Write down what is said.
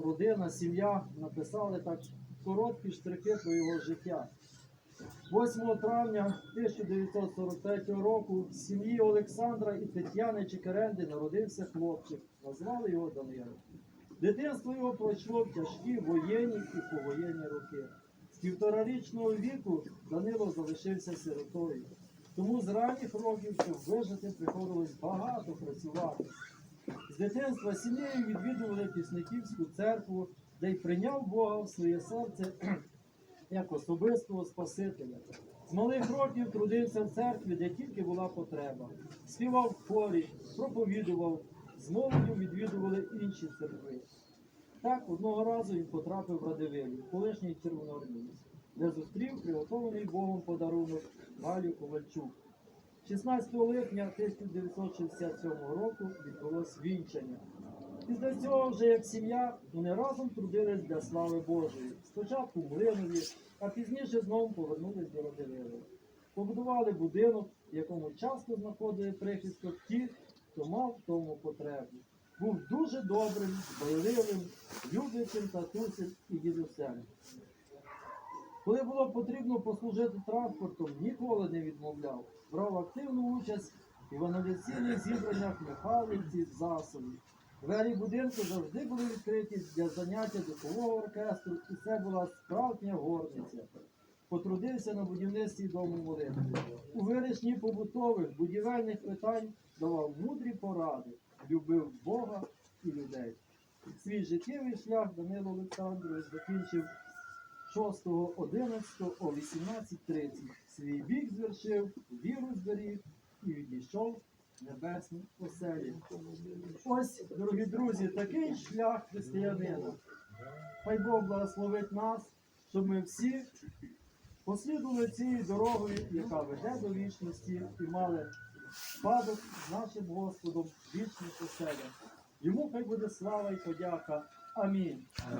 родина, сім'я написали так короткі штрихи про його життя. 8 травня 1943 року в сім'ї Олександра і Тетяни Чекеренди народився хлопчик. Назвали його Данило. Дитинство його пройшло в тяжкі воєнні і повоєнні роки. З півторарічного віку Данило залишився сиротою. Тому з ранніх років, щоб вижити, приходилось багато працювати. З дитинства сім'єю відвідували Пісниківську церкву, де й прийняв Бога в своє серце як особистого Спасителя. З малих років трудився в церкві, де тільки була потреба. Співав в хорі, проповідував, з молоддю відвідували інші церкви. Так, одного разу він потрапив в Радивилів, колишній червоноармієць, де зустрів приготований Богом подарунок Галю Ковальчук. 16 липня 1967 року відбулось вінчання. Після цього вже як сім'я вони разом трудились для слави Божої. Спочатку в Млинові, а пізніше знову повернулись до Радивилова. Побудували будинок, в якому часто знаходили прихисток ті, хто мав в тому потребу. Був дуже добрим, дбайливим, люблячим татусем і дідусем. Коли було потрібно послужити транспортом, ніколи не відмовляв. Брав активну участь в евангелізаційних зібраннях Михайлівці засобів. Двері будинку завжди були відкриті для заняття духового оркестру, і це була справжня горниця. Потрудився на будівництві дому молитви. У вирішенні побутових будівельних питань давав мудрі поради, любив Бога і людей. Свій життєвий шлях Данило Олександрович закінчив 6.11 о 18.30. Свій вік звершив, віру зберіг і відійшов в небесні оселі. Ось, дорогі друзі, такий шлях християнина. Хай Бог благословить нас, щоб ми всі послідували цією дорогою, яка веде до вічності, і мали спадок з нашим Господом вічних оселях. Йому хай буде слава і подяка. Амінь.